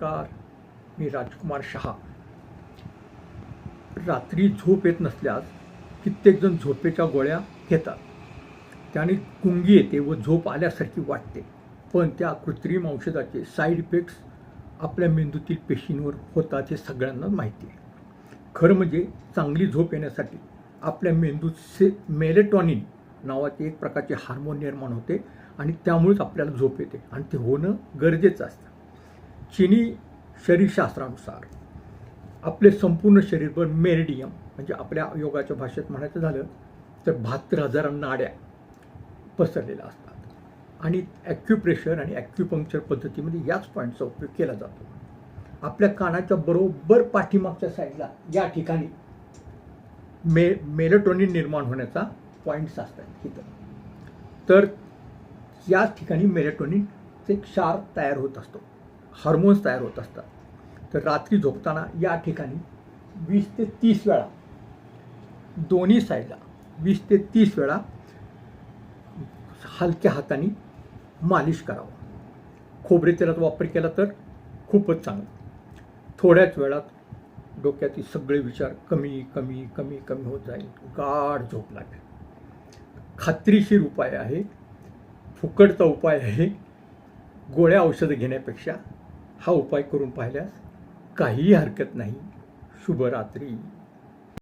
नमस्कार मी राजकुमार शहा. रात्री झोप येत नसल्यास कित्येकजण झोपेच्या गोळ्या घेतात. त्याने गुंगी येते व झोप आल्यासारखी वाटते पण त्या कृत्रिम औषधाचे साईड इफेक्ट्स आपल्या मेंदूतील पेशींवर होतात हे सगळ्यांना माहिती आहे. खरं म्हणजे चांगली झोप येण्यासाठी आपल्या मेंदूत से मेलेटॉनिन नावाचे एक प्रकारचे हार्मोन निर्माण होते आणि त्यामुळेच आपल्याला झोप येते आणि ते होणं गरजेचं असतं. चिनी शरीरशास्त्रानुसार आपले संपूर्ण शरीरभर मेरिडियम म्हणजे आपल्या योगाच्या भाषेत म्हणायचं झालं तर बहात्तर हजार नाड्या पसरलेल्या असतात. आणि ॲक्युप्रेशर आणि ॲक्युपंक्चर पद्धतीमध्ये याच पॉईंटचा उपयोग केला जातो. आपल्या कानाच्या बरोबर पाठीमागच्या साईडला या ठिकाणी मे मेलेटोनिन निर्माण होण्याचा पॉईंट्स असतात इथं. तर या ठिकाणी मेलेटोनिनचे क्षार तयार होत असतो. हार्मोन्स तयार होत असतात. तर रात्री झोपताना या ठिकाणी वीस ते तीस वेळा दोन्ही साईडला वीस ते तीस वेळा हलक्या हाताने मालिश करावं. खोबरे तेलाचा वापर केला तर खूपच चांगलं. थोड्याच वेळात डोक्यातील सगळे विचार कमी कमी कमी कमी होत जाईल. गाढ झोप लागेल. खात्रीशीर उपाय आहे. फुकटचा उपाय आहे. गोळ्या औषधं घेण्यापेक्षा हा उपाय करून पाहिल्यास काहीही हरकत नाही. शुभरात्री.